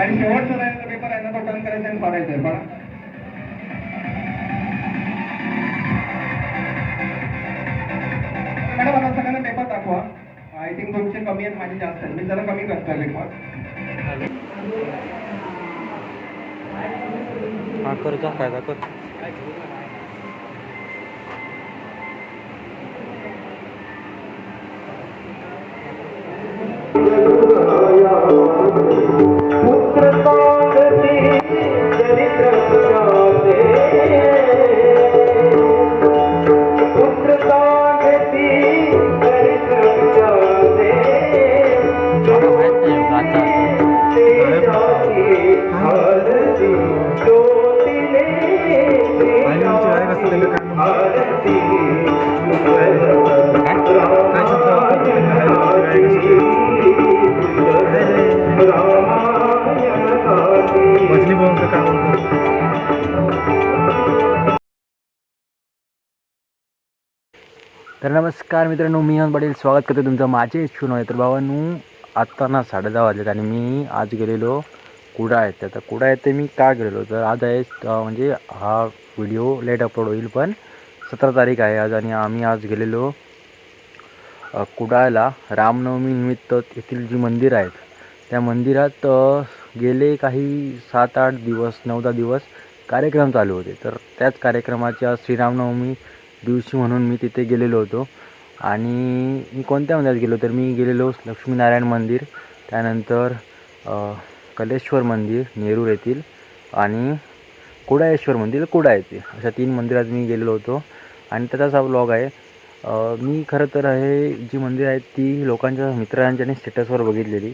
आणि शेवटचा राहिलेला पेपर आहे ना तो टर्न करायचा आणि फाडायचा आहे. फाडा मॅडम आता सगळ्यांना पेपर दाखवा. आय थिंक तुमचे कमी आहेत माझे जास्त आहेत. मी जरा कमी करतोय पेपर हा कर जा फायदा कर. तर नमस्कार मित्रांनो मी हन पाटील. स्वागत करतो तुमचं माझे इच्छू नव्हे तर भावानू आत्ता ना साडे दहा वाजलेत आणि मी आज गेलेलो कुडा येते तर कुडा येते मी का गेलेलो? तर आज आहे म्हणजे हा व्हिडिओ लेट अपलोड होईल पण सतरा तारीख आहे आज आणि आम्ही आज गेलेलो कुडाळला रामनवमी निमित्त येथील जी मंदिर आहेत त्या मंदिरात गेले काही सात आठ दिवस नऊ दहा दिवस कार्यक्रम चालू होते. तर त्याच कार्यक्रमाच्या श्रीरामनवमी दिवशी म्हणून मी तिथे गेलेलो होतो आणि मी कोणत्या मंदिरात गेलो? तर मी गेलेलो लक्ष्मीनारायण मंदिर त्यानंतर कलेश्वर मंदिर नेरूर येथील आणि कुडाळेश्वर मंदिर कुडा येथे अशा तीन मंदिरात मी गेलेलो होतो. आणि त्याचाच हा ब्लॉग आहे. मी खरं तर हे जी मंदिरं आहेत ती लोकांच्या मित्रांच्या स्टेटसवर बघितलेली.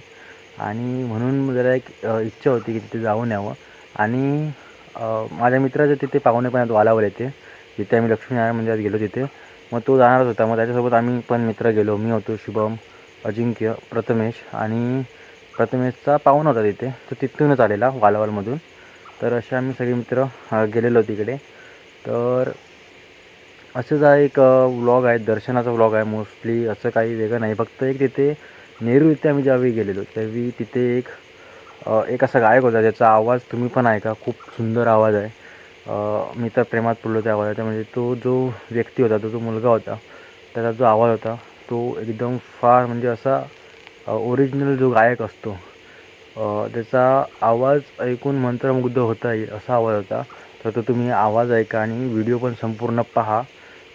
आणि म्हणून जरा एक इच्छा होती की तिथे जाऊन यावं. आणि माझ्या मित्राचे तिथे पाहुणे पण आहेत वालावर येते जिथे आम्ही लक्ष्मीनारायण मंदिरात गेलो तिथे. मग तो जाणारच होता. मग त्याच्यासोबत आम्ही पण मित्र गेलो. मी होतो शुभम अजिंक्य प्रथमेश आणि प्रथमेशचा पाहुणा होता तिथे. तो तिथूनच आलेला वालवालमधून. तर असे आम्ही सगळे मित्र गेलेलो तिकडे. तर असंच हा एक व्लॉग आहे दर्शनाचा व्लॉग आहे मोस्टली असं काही वेगळं नाही. फक्त एक तिथे नेहरू इथे आम्ही ज्यावेळी गेलेलो त्यावेळी तिथे एक एक असा गायक होता ज्याचा आवाज तुम्ही पण ऐका. खूप सुंदर आवाज आहे. मी तर प्रेमात पडलो त्या आवाजाचा म्हणजे तो जो व्यक्ती होता तो जो मुलगा होता त्याचा जो आवाज होता तो एकदम फार म्हणजे असा ओरिजिनल जो गायक असतो त्याचा आवाज ऐकून मंत्रमुग्ध होता येईल असा आवाज होता. तर तो तुम्ही आवाज ऐका आणि व्हिडिओ पण संपूर्ण पहा.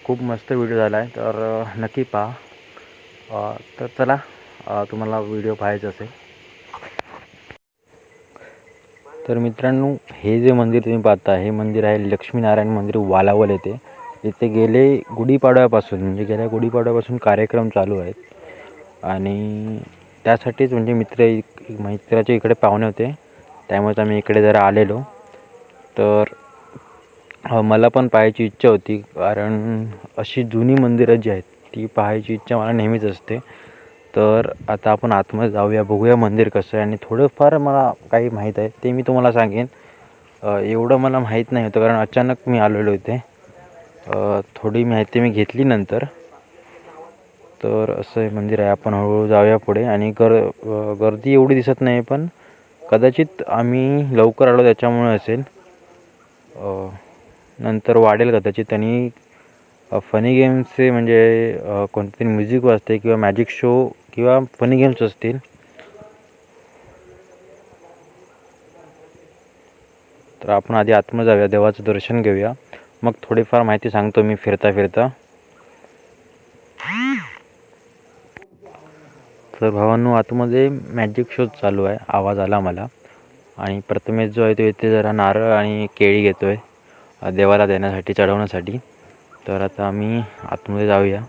खूप मस्त व्हिडिओ झाला आहे तर नक्की पहा. तर चला तुम्हाला व्हिडिओ पाहायचा असेल. तर मित्रांनो हे जे मंदिर तुम्ही पाहता हे मंदिर आहे लक्ष्मीनारायण मंदिर वालावल येथे. इथे गेले गुढीपाडव्यापासून म्हणजे गेल्या गुढीपाडव्यापासून कार्यक्रम चालू आहेत. आणि त्यासाठीच म्हणजे मित्र इक- मित्राचे इकडे पाहुणे होते. त्यामुळेच आम्ही इकडे जरा आलेलो. तर मला पण पाहायची इच्छा होती. कारण अशी जुनी मंदिरं जी आहेत ती पाहायची इच्छा मला नेहमीच असते. तर आता आपण आतमध्ये जाऊया बघूया मंदिर कसं आहे. आणि थोडंफार मला काही माहीत आहे ते मी तुम्हाला सांगेन. एवढं मला माहीत नाही होतं कारण अचानक मी आलेलो इथे. थोडी माहिती मी घेतली नंतर. तर असं हे मंदिर आहे. आपण हळूहळू जाऊया पुढे. आणि गर गर्दी एवढी दिसत नाही पण कदाचित आम्ही लवकर आलो त्याच्यामुळे असेल. नंतर वाढेल कदाचित. आणि फनी गेम्सचे म्हणजे अ, म्युझिक वाजते किंवा मॅजिक शो किंवा फनी गेम्स असतील. तर आपण आधी आत्म जाऊया. देवाचं दर्शन घेऊया. मग थोडीफार माहिती सांगतो मी फिरता फिरता तर भावांनो आतमध्ये मॅजिक शो चालू आहे. आवाज आला मला. आणि प्रथमेश जो आहे तो इथे जरा नारळ आणि केळी घेतो आहे देवाला देण्यासाठी चढवण्यासाठी. तर आता आम्ही आतमध्ये जाऊया.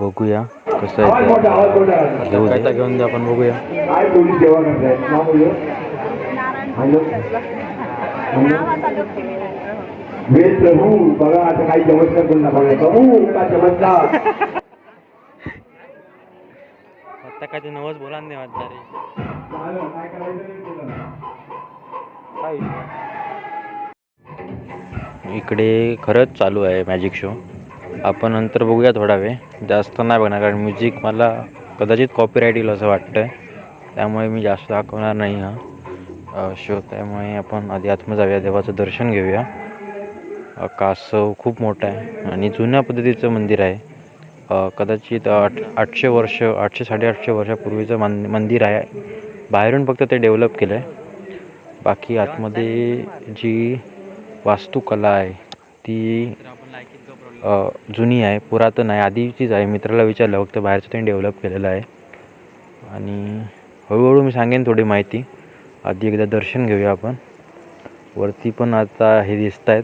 बघूया कसं आहे ते. घेऊ घेऊन दे आपण बघूया. वेद प्रभू बघा आता काही चमत्कार दाखवला प्रभू का चमत्कार आता काय ते नवस बोला नाही वाटणार रे इकडे खरंच चालू आहे मॅजिक शो आपण नंतर बघूया थोडा वेळ. जास्त नाही बघणार कारण म्युझिक मला कदाचित कॉपीराईट येईल असं वाटतं त्यामुळे मी जास्त दाखवणार नाही हा शो त्यामुळे आपण आधी आत्म जाऊया देवाचं दर्शन घेऊया. कासव खूप मोठं आहे आणि जुन्या पद्धतीचं मंदिर आहे. कदाचित आठ आठशे वर्ष आठशे साडेआठशे वर्षापूर्वीचं मन मंदिर आहे. बाहेरून फक्त ते डेव्हलप केलं आहे बाकी आतमध्ये जी वास्तुकला आहे ती जुनी आहे पुरातन आहे आधीचीच आहे. मित्राला विचारलं फक्त बाहेरचं त्यांनी डेव्हलप केलेलं आहे. आणि हळूहळू मी सांगेन थोडी माहिती. आधी एकदा दर्शन घेऊया आपण. वरती पण आता हे दिसत आहेत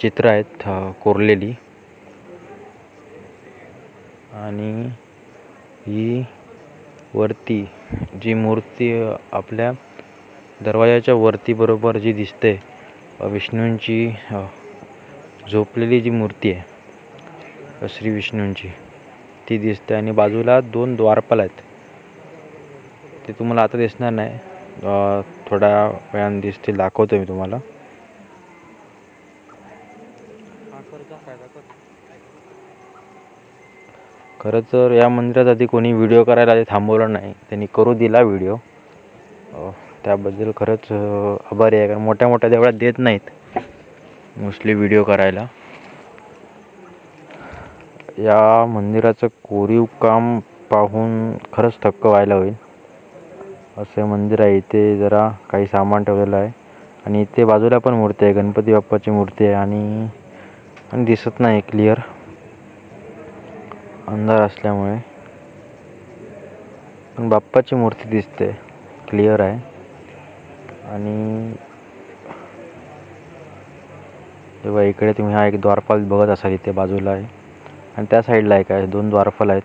चित्र आहेत कोरलेली. आणि ही वरती जी मूर्ती आपल्या दरवाजाच्या वरती बरोबर जी दिसते विष्णूंची झोपलेली जी मूर्ती आहे श्री विष्णूंची ती दिसते. आणि बाजूला दोन द्वारपाल आहेत. ते तुम्हाला आता दिसणार नाही. थोड्या वेळानं दिसतील दाखवतो मी तुम्हाला. खरं तर या मंदिरात आधी कोणी व्हिडिओ करायला आधी थांबवलं नाही. त्यांनी करू दिला व्हिडिओ त्याबद्दल खरंच आभारी आहे. कारण मोठ्या मोठ्या देवळात देत नाहीत. मोस्टली व्हिडिओ करायला. या मंदिराचं कोरीव काम पाहून खरंच थक्क व्हायला होईल. असं मंदिर आहे. इथे जरा काही सामान ठेवलेलं आहे. आणि इथे बाजूला पण मूर्ती आहे. गणपती बाप्पाची मूर्ती आहे. आणि दिसत नाही क्लिअर अंधार असल्यामुळे. पण बाप्पाची मूर्ती दिसते. क्लिअर आहे. आणि तेव्हा इकडे तुम्ही हा एक द्वारपाल बघत असाल इथे बाजूला आहे. आणि त्या साईडला एक आहे दोन द्वारपाल आहेत.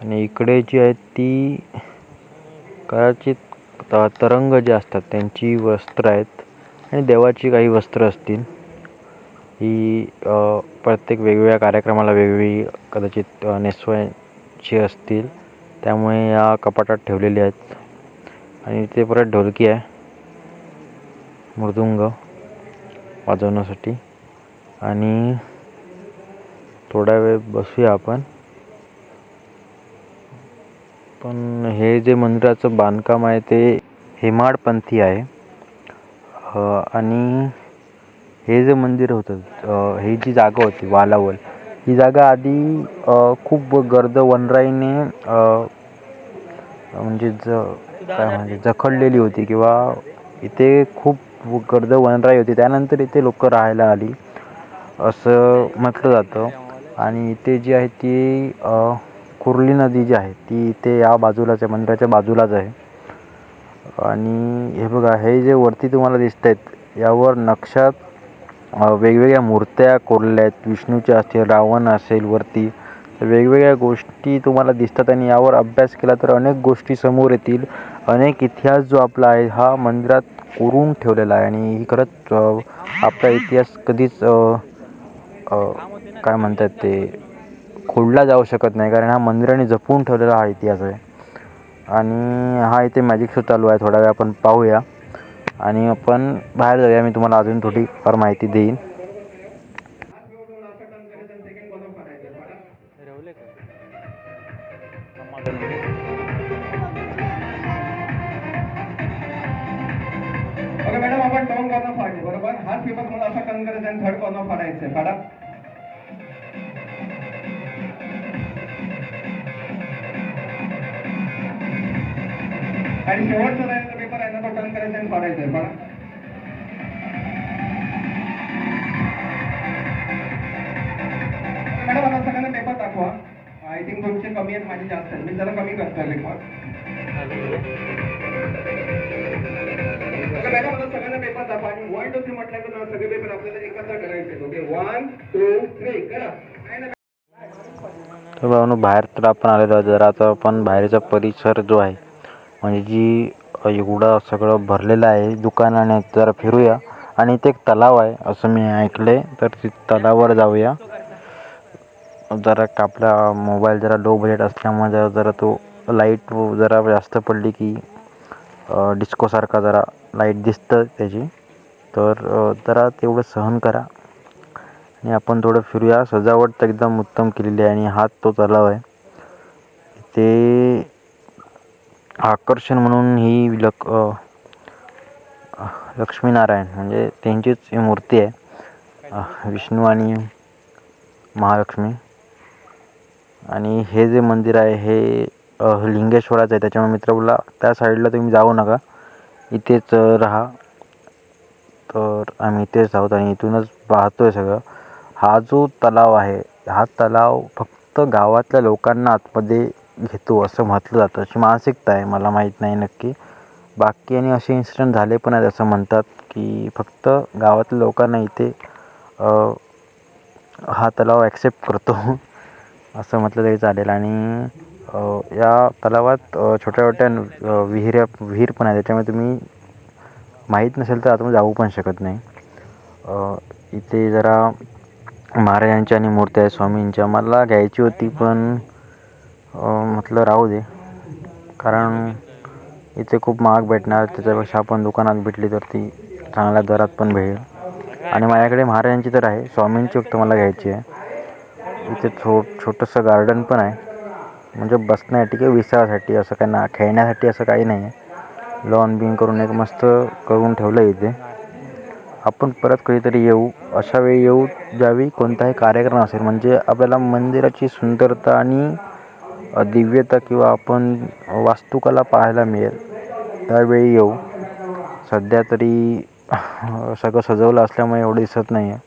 आणि इकडे जी आहेत ती कदाचित तरंग जे असतात त्यांची वस्त्र आहेत. आणि देवाची काही वस्त्र असतील ही प्रत्येक वेगवेगळ्या कार्यक्रमाला वेगवेगळी कदाचित नेसवायची असतील त्यामुळे या कपाटात ठेवलेली आहेत. आणि इथे परत ढोलकी आहे. मृदुंग वाजवण्यासाठी. आणि थोडा वेळ बसूया आपण. पण हे जे मंदिराचं बांधकाम आहे ते हेमाडपंथी आहे. आणि हे जे मंदिर होतं ही जी जागा होती वालावल ही जागा आधी खूप गर्द वनराईने म्हणजे ज काय म्हणजे जखडलेली होती किंवा इथे खूप गर्द वनराई होती. त्यानंतर इथे लोक राहायला आली असं म्हटलं जातं. आणि इथे जी आहे ती कुर्ली नदी जी आहे ती इथे या बाजूलाच आहे मंदिराच्या बाजूलाच आहे. आणि हे बघा हे जे वरती तुम्हाला दिसत आहेत यावर नक्षात वेगवेगळ्या मूर्त्या कोरल्या आहेत. विष्णूच्या असतील रावण असेल वरती. तर वेगवेगळ्या गोष्टी तुम्हाला दिसतात आणि यावर अभ्यास केला तर अनेक गोष्टी समोर येतील. अनेक इतिहास जो आपला आहे हा मंदिरात कोरून ठेवलेला आहे. आणि ही खरंच आपला इतिहास कधीच काय म्हणतात ते खोडला जाऊ शकत नाही. कारण हा मंदिराने जपून ठेवलेला हा इतिहास आहे. आणि हा इथे मॅजिक शो चालू आहे. थोडा वेळ आपण पाहूया. आणि आपण बाहेर जाऊया. मी तुम्हाला अजून थोडी फार माहिती देईन. आहे मॅडम आता सगळ्यांना पेपर दाखवा. आय थिंक तुमचे कमी आहेत माझे जास्त आहेत. मी जरा कमी करतोय पेपर ओके मॅडम आता सगळ्यांना पेपर दाखवा. आणि वन टू थ्री म्हटलं तर सगळे पेपर आपल्याला एकत्र करायचे ओके वन टू थ्री करा. तर भावनो बाहेर तर आपण आलेलो आहे जरा आता आपण बाहेरचा परिसर जो आहे म्हणजे जी एवढं सगळं भरलेलं आहे. दुकानाने जरा फिरूया. आणि इथे एक तलाव आहे असं मी ऐकलंय. तर ती तलावावर जाऊया. जरा आपला मोबाईल जरा लो बजेट असल्यामुळे जरा जरा तो लाइट जरा जास्त पडली की डिस्कोसारखा जरा लाइट दिसतं त्याची. तर जरा तेवढं सहन करा. आणि आपण थोडं फिरूया. सजावट तर एकदम उत्तम केलेली आहे आणि हात तो तलाव आहे. ते आकर्षण म्हणून ही लक लक्ष्मीनारायण म्हणजे त्यांचीच ही मूर्ती आहे. विष्णू आणि महालक्ष्मी. आणि हे जे मंदिर आहे हे लिंगेश्वराचं आहे. त्याच्यामुळे मित्र बोला त्या साईडला तुम्ही जाऊ नका. इथेच राहा. तर आम्ही इथेच आहोत आणि इथूनच पाहतोय सगळं. हा जो तलाव आहे हा तलाव फक्त गावातल्या लोकांना आतमध्ये घेतो असं म्हटलं जातं. अशी मानसिकता आहे मला माहीत नाही नक्की. बाकी आणि असे इन्सिडेंट झाले पण आहेत असं म्हणतात की फक्त गावातल्या लोकांना इथे हा तलाव ॲक्सेप्ट करतो. असं म्हटलं तरी चालेल. आणि या तलावात छोट्या छोट्या विहिऱ्या विहीर पण आहे त्याच्यामुळे तुम्ही माहीत नसेल तर आतमध्ये जाऊ पण शकत नाही. इथे जरा महाराजांच्या आणि मूर्त्या आहे स्वामींच्या. मला घ्यायची होती पण म्हटलं राहू दे. कारण इथे खूप महाग भेटणार त्याच्यापेक्षा आपण दुकानात भेटली तर ती चांगल्या दरात पण भेटेल. आणि माझ्याकडे महाराजांची तर आहे स्वामींची फक्त मला घ्यायची आहे. इथे छो छोटंसं गार्डन पण आहे. म्हणजे बसण्यासाठी किंवा विसावासाठी असं काही ना खेळण्यासाठी असं काही नाही आहे. लॉन बिन करून एक मस्त करून ठेवलं आहे इथे. आपण परत कधीतरी येऊ. अशा वेळी येऊ ज्यावेळी कोणताही कार्यक्रम असेल म्हणजे आपल्याला मंदिराची सुंदरता आणि दिव्यता किंवा आपण वास्तुकला पाहायला मिळेल त्यावेळी येऊ. सध्या तरी सगळं सजवलं असल्यामुळे एवढं दिसत नाही आहे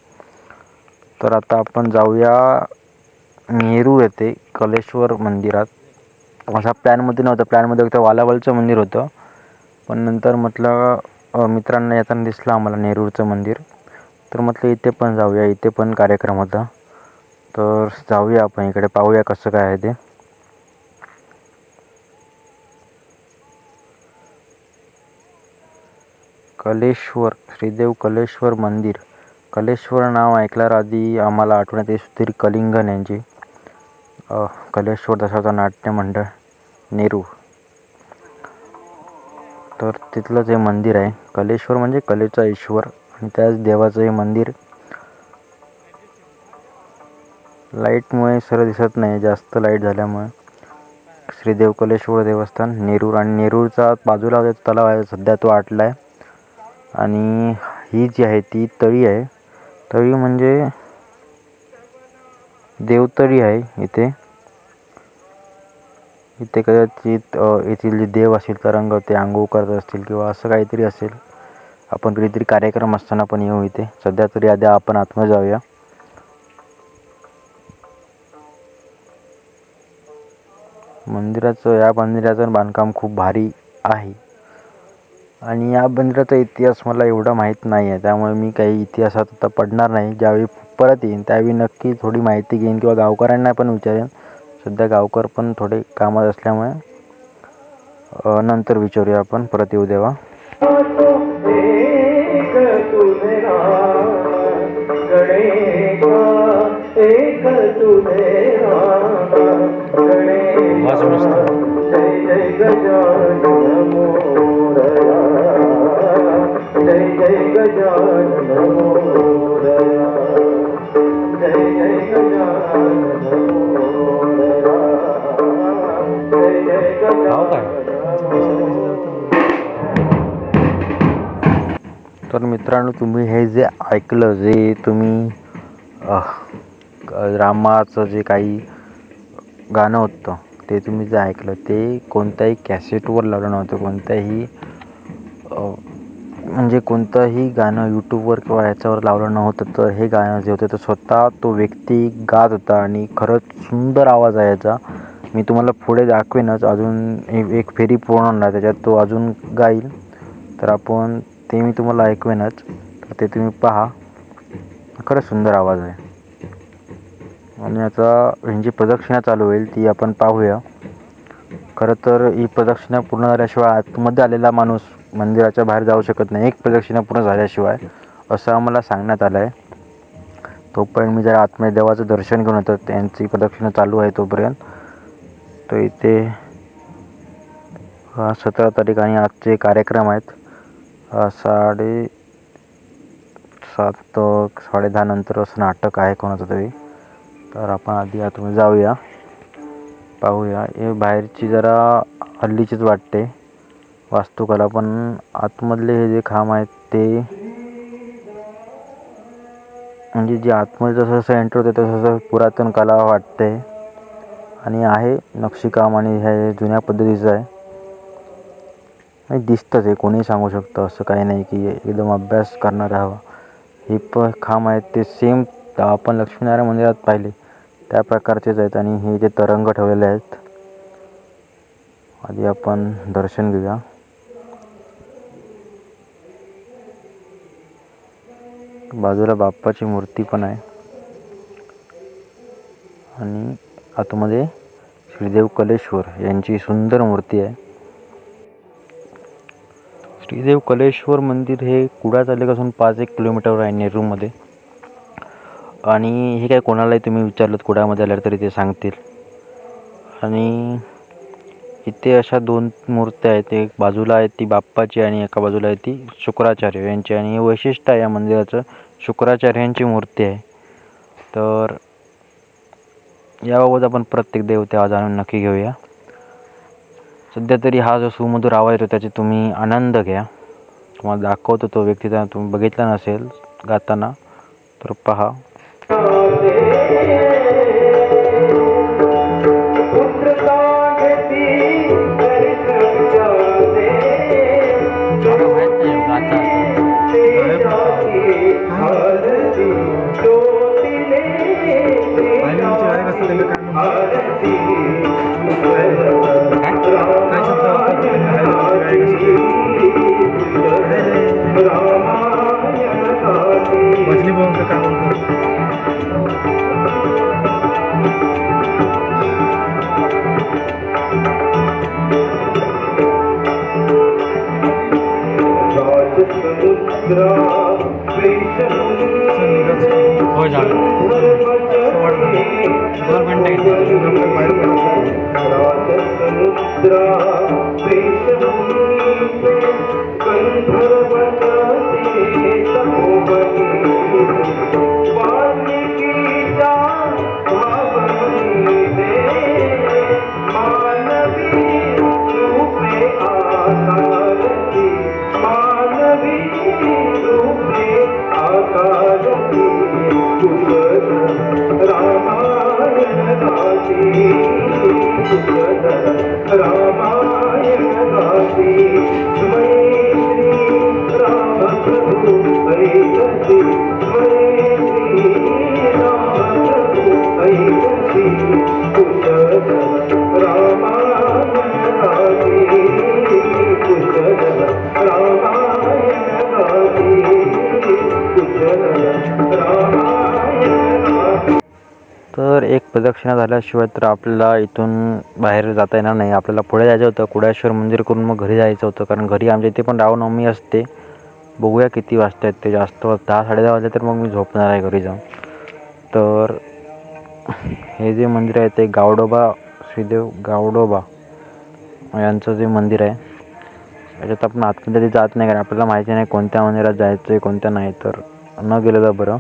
तर आता आपण जाऊया नेहरू येथे कलेश्वर मंदिरात. असा प्लॅनमध्ये नव्हतं प्लॅनमध्ये फक्त वालावलचं मंदिर होतं. पण नंतर म्हटलं मित्रांना येताना दिसलं आम्हाला नेरूरचं मंदिर. तर म्हटलं इथे पण जाऊया इथे पण कार्यक्रम होता. तर जाऊया आपण इकडे पाहूया कसं काय आहे ते. कलेश्वर श्रीदेव कलेश्वर मंदिर. कलेश्वर नाव ऐकल्यावर आधी आम्हाला आठवण येते सुधीर कलिंगन यांची. कलेश्वर दशावतार नाट्य मंडळ नेहरू तर तिथलं जे मंदिर आहे. कलेश्वर म्हणजे कलेचा ईश्वर आणि त्याच देवाचं हे मंदिर. लाईटमुळे सरळ दिसत नाही जास्त लाइट झाल्यामुळे. श्रीदेव कलेश्वर देवस्थान नेरूर आणि नेरूरचा बाजूला तलाव आहे सध्या तो आटला आहे आणि ही जी आहे ती तळी आहे. तळी म्हणजे देवतळी आहे इथे. इथे कदाचित येथील जे देव असतील तरंग ते आंघोळ करत असतील किंवा असं काहीतरी असेल. आपण कधीतरी कार्यक्रम असताना पण येऊ इथे. सध्या तरी आधी आपण आतमध्ये जाऊया. मंदिराचं या मंदिराचं बांधकाम खूप भारी आहे. आणि या मंदिराचा इतिहास मला एवढा माहीत नाही आहे त्यामुळे मी काही इतिहासात आता पडणार नाही. ज्यावेळी परत येईन त्यावेळी नक्की थोडी माहिती घेईन किंवा गावकऱ्यांना पण विचारेन. सध्या गावकर पण थोडे कामात असल्यामुळे अ, नंतर विचारूया आपण. परत येऊ देवा. एक गजानन मोरया जय जय गजानन मोरया जय जय गजानन तर मित्रांनो तुम्ही हे जे ऐकलं जे तुम्ही रामाचं जे काही गाणं होतं ते तुम्ही जे ऐकलं ते कोणत्याही कॅसेटवर लावलं नव्हतं कोणत्याही म्हणजे कोणतंही गाणं यूट्यूबवर किंवा ह्याच्यावर लावलं नव्हतं तर हे गाणं जे होतं ते स्वतः तो व्यक्ती गात होता आणि खरंच सुंदर आवाज आहे याचा. मी तुम्हाला पुढे दाखवेनच. अजून एक फेरी पूर्ण होणार त्याच्यात तो अजून गाईल. तर आपण ते मी तुम्हाला ऐकवेनच. तर ते तुम्ही पहा. खरंच सुंदर आवाज आहे. आणि आता ही जी प्रदक्षिणा चालू होईल ती आपण पाहूया. खरं तर ही प्रदक्षिणा पूर्ण झाल्याशिवाय आतमध्ये आलेला माणूस मंदिराच्या बाहेर जाऊ शकत नाही. एक प्रदक्षिणा पूर्ण झाल्याशिवाय असं आम्हाला सांगण्यात आलं आहे तोपर्यंत मी जरा आतमध्ये देवाचं दर्शन घेऊन येतो. त्यांची प्रदक्षिणा चालू आहे तोपर्यंत. तर इथे सतरा तारीख आणि आजचे कार्यक्रम आहेत. साडे सात साडे साडेदहा नंतर असं नाटक आहे कोणाचं तरी. तर आपण आधी आतमध्ये जाऊया. पाहूया. हे बाहेरची जरा हल्लीचीच वाटते. वास्तुकला पण आतमधले हे जे खांब आहेत ते म्हणजे जे आतमध्ये जसं जसं एंटर होते तसं तसं पुरातन कला वाटते. आणि आहे नक्षीकाम आणि हे जुन्या पद्धतीचं आहे. आणि दिसतंच हे कोणीही सांगू शकतं असं काही नाही की एकदम अभ्यास करणारा हवा हे पण खांब आहेत ते सेम आपण लक्ष्मीनारायण मंदिरात पाहिले. त्या प्रकारचेच आहेत आणि हे जे तरंग ठेवलेले आहेत आधी आपण दर्शन घेऊया. बाजूला बाप्पाची मूर्ती पण आहे. आणि आतमध्ये श्रीदेव कलेश्वर यांची सुंदर मूर्ती आहे. श्रीदेव कलेश्वर मंदिर हे कुडा तालुक्यापासून पाच एक किलोमीटरवर आहे नेरूमध्ये आणि हे काय कोणालाही तुम्ही विचारलं कुडामध्ये आल्यावर तरी ते सांगतील. आणि इथे अशा दोन मूर्त्या आहेत. एक बाजूला आहे ती बाप्पाची आणि एका बाजूला आहे ती शुक्राचार्य यांची. आणि हे वैशिष्ट्य आहे या मंदिराचं. शुक्राचार्य यांची मूर्ती आहे. तर याबाबत आपण प्रत्येक देवते जाणून नक्की घेऊया. सध्या तरी हा जो सुमधुर आवाज येतो त्याचे तुम्ही आनंद घ्या. तुम्हाला दाखवतो तो व्यक्ती. त्यांना तुम्ही बघितला नसेल गाताना तर पहा. मछली प्रदक्षिणा झाल्याशिवाय तर आपल्याला इथून बाहेर जाता येणार नाही. आपल्याला पुढे जायचं होतं. कुडेश्वर मंदिर करून मग घरी जायचं होतं. कारण घरी आमच्या इथे पण रावनवमी असते. बघूया किती वाजता आहेत ते जास्त दहा साडेदहा वाजले तर मग मी झोपणार आहे घरी जाऊन. तर हे जे मंदिर आहे ते गावडोबा श्रीदेव गावडोबा यांचं जे मंदिर आहे. याच्यात आपण आतमध्ये जात नाही कारण आपल्याला माहिती नाही कोणत्या मंदिरात जायचं आहे कोणत्या नाही. तर न गेलेलं बरं.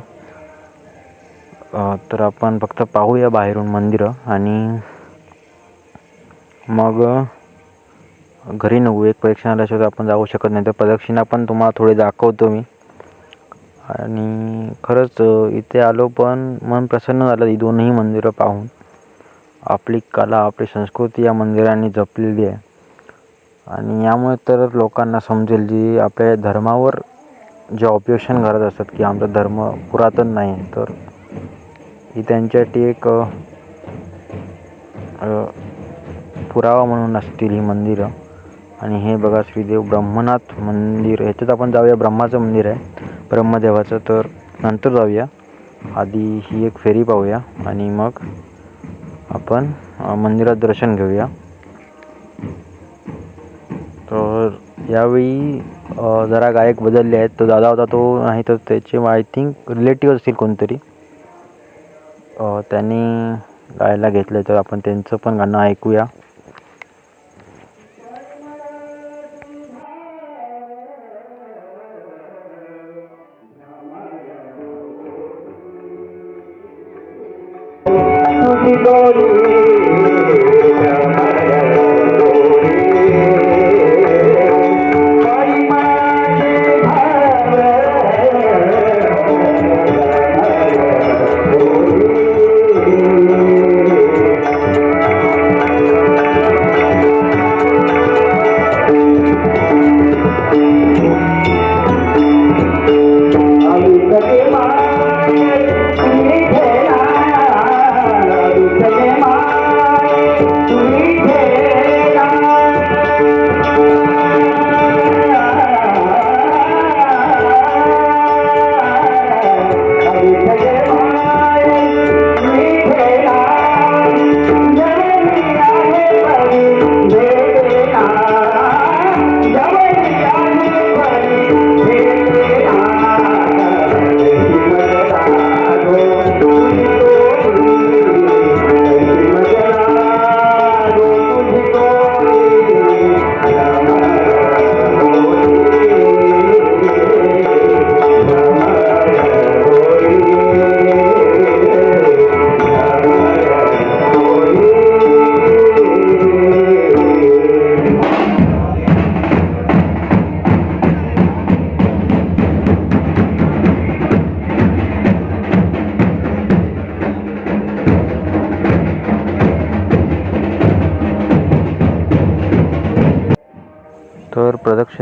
तर आपण फक्त पाहूया बाहेरून मंदिरं आणि मग घरी निघू एक परीक्षा आल्याशिवाय आपण जाऊ शकत नाही. तर प्रदक्षिणा पण तुम्हाला थोडे दाखवतो मी. आणि खरंच इथे आलो पण मन प्रसन्न झालं. ही दोन्ही मंदिरं पाहून. आपली कला आपली संस्कृती या मंदिरांनी जपलेली आहे. आणि यामुळे तर लोकांना समजेल जी आपल्या धर्मावर जे ऑब्जेक्शन करत असतात की आमचा धर्म पुरातन नाही आहे तर ही त्यांच्यासाठी एक पुरावा म्हणून असतील ही मंदिरं. आणि हे बघा श्रीदेव ब्रह्मनाथ मंदिर ह्याच्यात आपण जाऊया ब्रह्माचं मंदिर आहे ब्रह्मदेवाचं. तर नंतर जाऊया. आधी ही एक फेरी पाहूया आणि मग आपण मंदिरात दर्शन घेऊया. तर यावेळी जरा गायक बदलले आहेत. तो दादा होता तो नाही तर त्याचे आय थिंक रिलेटिव्ह असतील कोणतरी. त्यांनी गायला घेतलं तर आपण त्यांचं पण गाणं ऐकूया.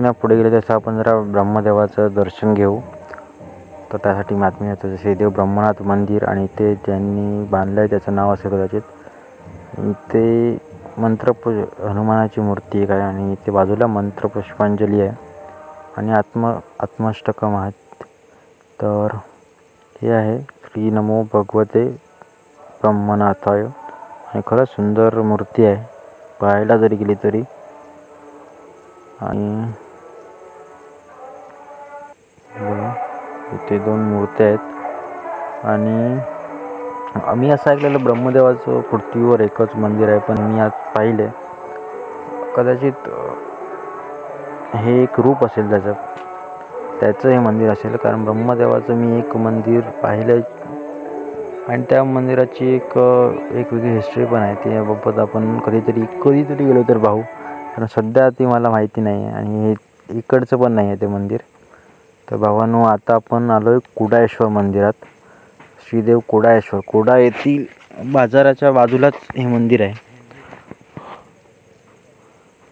महिना पुढे गेले तसं आपण जरा ब्रह्मदेवाचं दर्शन घेऊ. तर त्यासाठी महात्म्याचं जसे देव ब्रह्मनाथ मंदिर आणि ते ज्यांनी बांधलं आहे त्याचं नाव असेल कदाचित. ते मंत्रपु हनुमानाची मूर्ती एक आहे आणि इथे बाजूला मंत्रपुष्पांजली आहे. आणि आत्म आत्माष्टकम आहेत तर हे आहे श्री नमो भगवते ब्रह्मनाथाय. आणि खरंच सुंदर मूर्ती आहे. पाहायला जरी गेली तरी. आणि इथे दोन मूर्त्या आहेत. आणि आम्ही असं ऐकलेलं ब्रह्मदेवाचं पृथ्वीवर एकच मंदिर आहे पण मी आज पाहिले कदाचित हे एक रूप असेल त्याचं त्याचं हे मंदिर असेल कारण ब्रह्मदेवाचं मी एक मंदिर पाहिलं आणि त्या मंदिराची एक एक वेगळी हिस्ट्री पण आहे. त्याबाबत आपण कधीतरी कधीतरी गेलो तर पाहू. कारण सध्या ती मला माहिती नाही आहे आणि हे इकडचं पण नाही आहे ते मंदिर. तर भावांनो आता आपण आलो आहे कुडाळेश्वर मंदिरात. श्रीदेव कुडाळेश्वर. कुडा येथील बाजाराच्या बाजूलाच हे मंदिर आहे.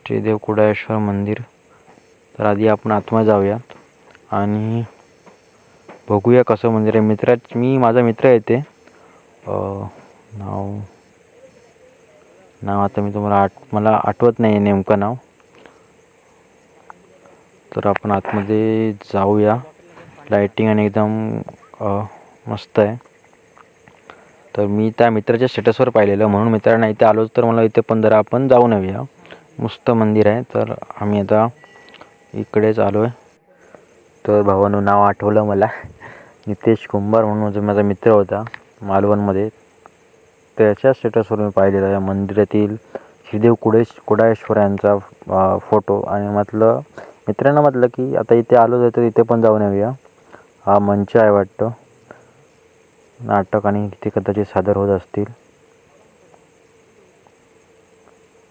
श्रीदेव कुडाळेश्वर मंदिर. तर आधी आपण आत्मा जाऊया आणि बघूया कसं मंदिर आहे. मित्रा मी माझा मित्र येते. नाव नाव आता मी तुम्हाला आठ मला आठवत नाही आहे नेमकं नाव. तर आपण आतमध्ये जाऊया. लाईटिंग आणि एकदम मस्त आहे. तर मी त्या मित्राच्या स्टेटसवर पाहिलेलं. म्हणून मित्रांना इथे आलोच तर मला इथे पंधरा आपण जाऊन येऊया. मस्त मंदिर आहे. तर आम्ही आता इकडेच आलो आहे तर भावानं नाव आठवलं मला. नितेश कुंभार म्हणून जो माझा मित्र होता मालवणमध्ये. त्याच्या स्टेटसवर मी पाहिलेला या मंदिरातील श्रीदेव कुडेश कुडाळेश्वर यांचा फोटो आणि म्हटलं मित्रांना म्हटलं की आता इथे आलो आहे तर इथे पण जाऊन येऊया. हा मंच आहे वाटतं. नाटक आणि इथे कदाचित सादर होत असतील.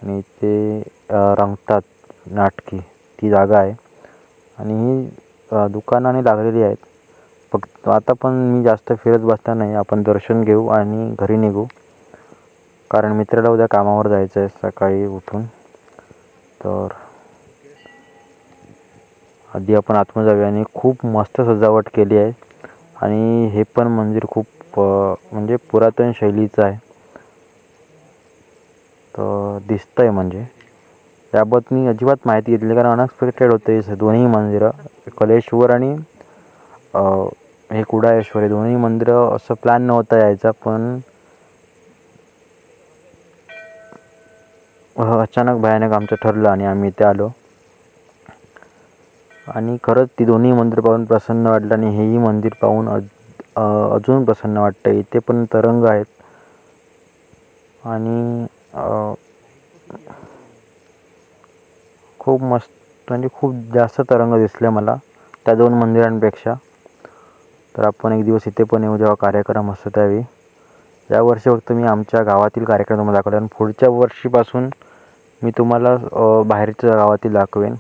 आणि इथे रंगतात नाटकी. ती जागा आहे. आणि ही दुकानाने लागलेली आहेत. फक्त आता पण मी जास्त फिरत बसता नाही. आपण दर्शन घेऊ आणि घरी निघू. कारण मित्राला उद्या कामावर जायचं आहे सकाळी उठून. तर आधी आपण आतमध्ये जाऊया आणि खूप मस्त सजावट केली आहे. आणि हे पण मंदिर खूप म्हणजे पुरातन शैलीचं आहे. तर दिसतं आहे म्हणजे. याबाबत मी अजिबात माहिती घेतली कारण अनएक्सपेक्टेड होते हे दोन्ही मंदिरं. कलेश्वर आणि हे कुडाळेश्वर हे दोन्ही मंदिरं असं प्लॅन नव्हता यायचा पण अचानक भयानक आमचं ठरलं आणि आम्ही इथे आलो. आणि खरंच ती दोन्ही मंदिर पाहून प्रसन्न वाटलं आणि हेही मंदिर पाहून अज अजून प्रसन्न वाटतं. इथे पण तरंग आहेत. आणि खूप मस्त म्हणजे खूप जास्त तरंग दिसले मला त्या दोन मंदिरांपेक्षा. तर आपण एक दिवस इथे पण येऊ जेव्हा कार्यक्रम असतो त्यावेळी. यावर्षी फक्त मी आमच्या गावातील कार्यक्रम तुम्हाला दाखवले आणि पुढच्या वर्षीपासून मी तुम्हाला बाहेरच्या गावातील दाखवेन.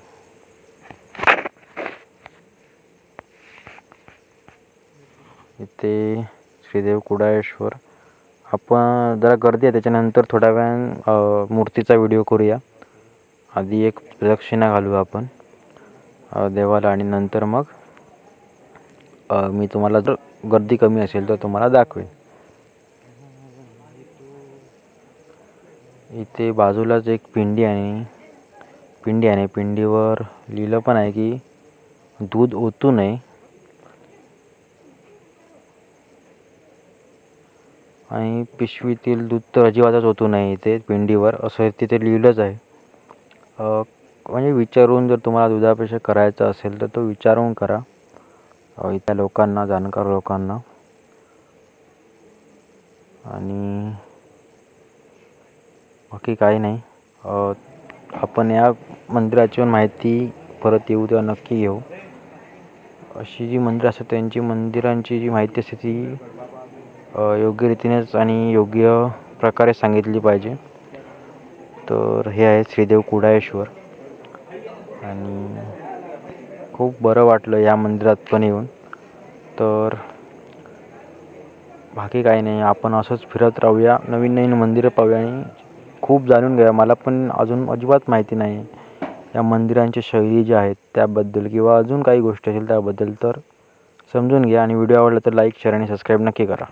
इथे श्रीदेव कुडाळेश्वर. आपण जरा गर्दी आहे त्याच्यानंतर थोड्या वेळान मूर्तीचा व्हिडिओ करूया. आधी एक प्रदक्षिणा घालू आपण देवाला आणि नंतर मग मी तुम्हाला जर गर्दी कमी असेल तर तुम्हाला दाखवेन. इथे बाजूलाच एक पिंडी आहे. पिंडी आहे पिंडीवर लिहिलं पण आहे की दूध ओतू नये. आणि पिशवीतील दूध तर अजिबातच ओतू नये इथे पिंडीवर. असं तिथे लिहिलंच आहे. म्हणजे विचारून जर तुम्हाला दुधापेक्षा करायचं असेल तर तो विचारून करा. इथल्या लोकांना जाणकार लोकांना. आणि बाकी काही नाही. आपण या मंदिराची पण माहिती परत येऊ तेव्हा नक्की घेऊ. अशी जी मंदिरं असतात त्यांची मंदिरांची जी माहिती असते ती योग्य रीतीनेच आणि योग्य प्रकारे सांगितली पाहिजे. तर हे आहे श्रीदेव कुडाळेश्वर. आणि खूप बरं वाटलं या मंदिरात पण येऊन. तर बाकी काही नाही आपण असंच फिरत राहूया. नवीन नवीन मंदिरं पाहूया आणि खूप जाणून घ्या मला पण अजून अजिबात माहिती नाही या मंदिरांच्या शैली ज्या आहेत त्याबद्दल किंवा अजून काही गोष्टी असेल त्याबद्दल तर समजून घ्या. आणि व्हिडिओ आवडला तर लाईक शेअर आणि सबस्क्राईब नक्की करा.